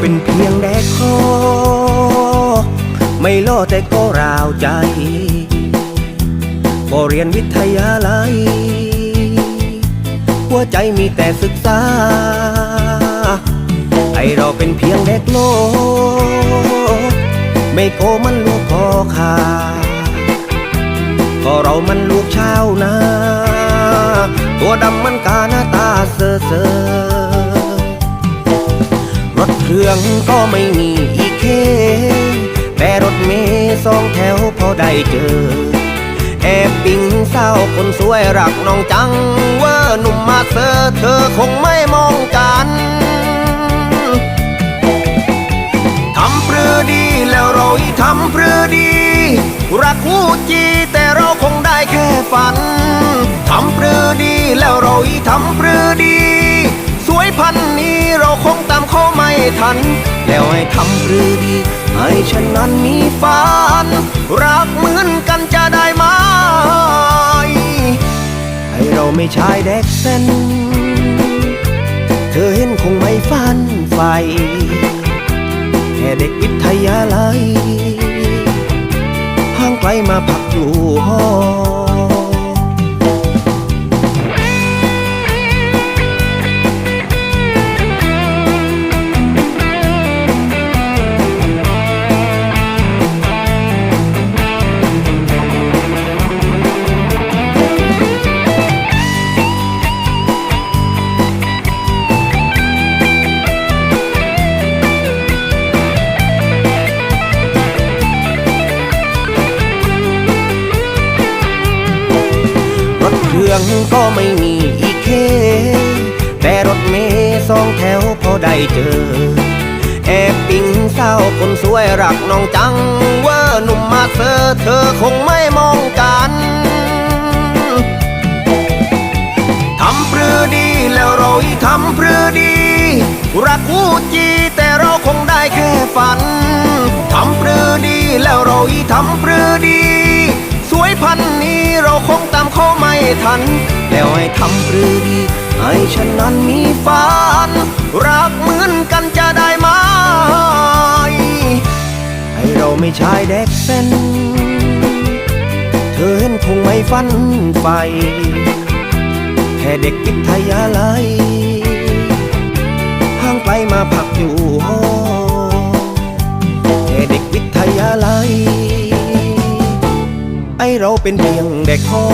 เป็นเพียงแดกคอ ไม่ล่อแต่ก็ราวใจพอเรียนวิทยาลัย หัวใจมีแต่ศึกษา ไอเราเป็นเพียงเด็กโล ไม่โกมันลูกพ่อขาก็เรามันลูกชาวนา ตัวดำมันกาหน้าตาเซอเซอ รถเครื่องก็ไม่มีอีเค แต่รถเมย์สองแถวพอได้เจอ แอบปิงเศร้าคนสวยรักน้องจังว่าหนุ่มมาเซอร์เธอคงไม่มองกันทำปรือดีแล้วเราอีทำปรือดี รักคู่จีแต่เราคงได้แค่ฝันทำปรือดีแล้วเราอีทำปรือดี สวยพันนี้ ทัน แล้วให้ทำปรือดีให้ฉันนั้นมีฝัน รักเหมือนกันจะได้ไหมให้เราไม่ใช่เด็กเส้น เธอเห็นคงไม่ฝันไฟ แค่เด็กวิทยาลัย ห่างไกลมาพักอยู่ห้อร รื่องก็ไม่มีอีเค แต่รถเมย์สองแถวพอได้เจอ แอบปิงเศร้าคนสวยรักน้องจังว่าหนุ่มมาเซอร์เธอคงไม่มองกันทำปรือดีแล้วเราอีทำปรือดี รักคู่จีแต่เราคงได้แค่ฝันทำปรือดีแล้วเราอีทำปรือดี ทัน แล้วให้ทำปรือดีให้ฉันนั้นมีฝัน รักเหมือนกันจะได้ไหมให้เราไม่ใช่เด็กเส้น เธอเห็นคงไม่ฝันไฟ แค่เด็กวิทยาลัยห่างไกลมาพักอยู่หอแค่เด็กวิทยาลัย ไอเราเป็นเพียงเด็กคอ